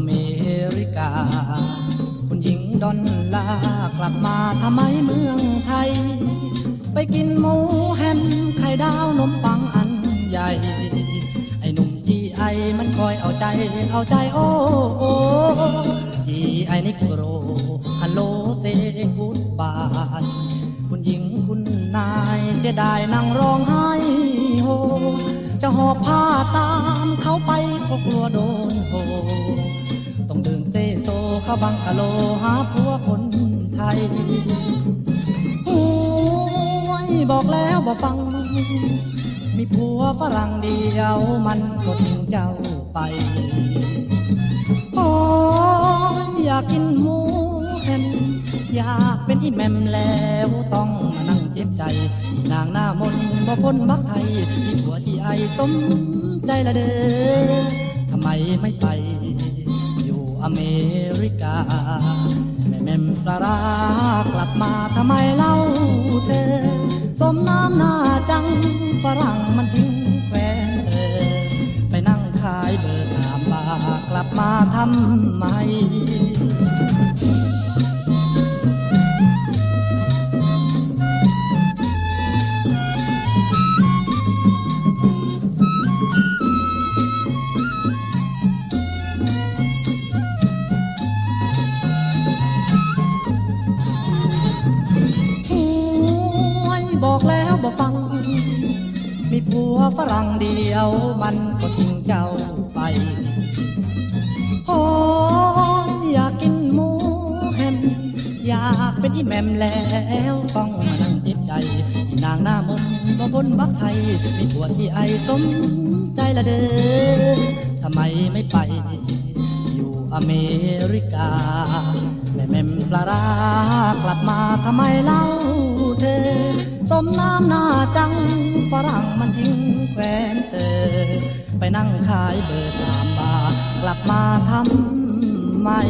อเมริกา คุณหญิงดอนลากลับมาทำไมเมืองไทย ไปกินหมูแฮมไข่ดาวนมปังอันใหญ่ ไอหนุ่มจีไอมันคอยเอาใจเอาใจโอ้โอ้จีไอนิกโรฮัลโลเซกูดบายคุณหญิงคุณนายจะได้นั่งร้องไห้โฮจะหอบผ้าตามเขาไปก็กลัวโดนโห โซเข้าบังกะโลหาผัวคนไทยโอ้ยบอกแล้วบอกฟัง มีผัวฝรั่งเดียวมันก็ทิ้งเจ้าไปโอ้ยอยากกินหมูแฮมอยากเป็นอีแมมแล้วต้องมานั่งเจ็บใจ นางหน้ามนบ่พ้นบักไทยที่ผัวที่ไอสมใจละเด้อทำไมไม่ไป แม่เมมปลารากลับมาทำไมเล่าเธอ สมน้ำหน้าจังฝรั่งมันทิ้งแฟนเธอ ไปนั่งขายเบอร์ถามบากลับมาทำไม บอกแล้วบอกฟัง มีผัวฝรั่งเดียวมันก็ทิ้งเจ้าไปโอ้อยากกินหมูแฮมอยากเป็นอีแมมแล้วต้องมานั่งเจ็บใจ นางหน้ามนต์บ่บนบักไทยมีผัวที่ไอสมใจละเด้อทำไมไม่ไปอยู่อเมริกาแม่แมมปลาร้ากลับมาทำไมเล่า มน้ำหน้าจังฝรั่งมันทิ้งแคว้นเจอ ไปนั่งขายเบอร์สามบาทกลับมาทำไม่